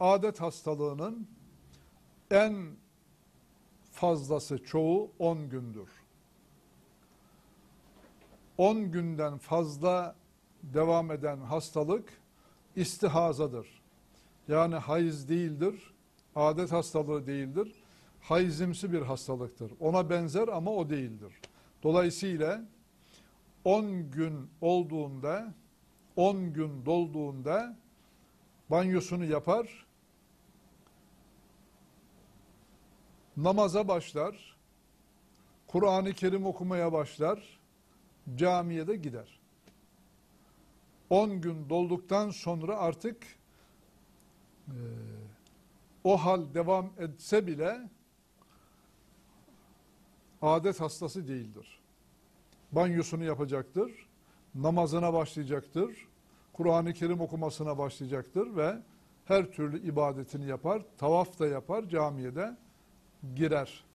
adet hastalığının en fazlası çoğu 10 gündür. 10 günden fazla devam eden hastalık istihazadır. Yani hayız değildir, adet hastalığı değildir. Hayızimsi bir hastalıktır. Ona benzer ama o değildir. Dolayısıyla 10 gün olduğunda, 10 gün dolduğunda banyosunu yapar, namaza başlar, Kur'an-ı Kerim okumaya başlar, camiye de gider. 10 gün dolduktan sonra artık e, o hal devam etse bile adet hastası değildir. Banyosunu yapacaktır, namazına başlayacaktır, Kur'an-ı Kerim okumasına başlayacaktır ve her türlü ibadetini yapar, tavaf da yapar, camiye de girer.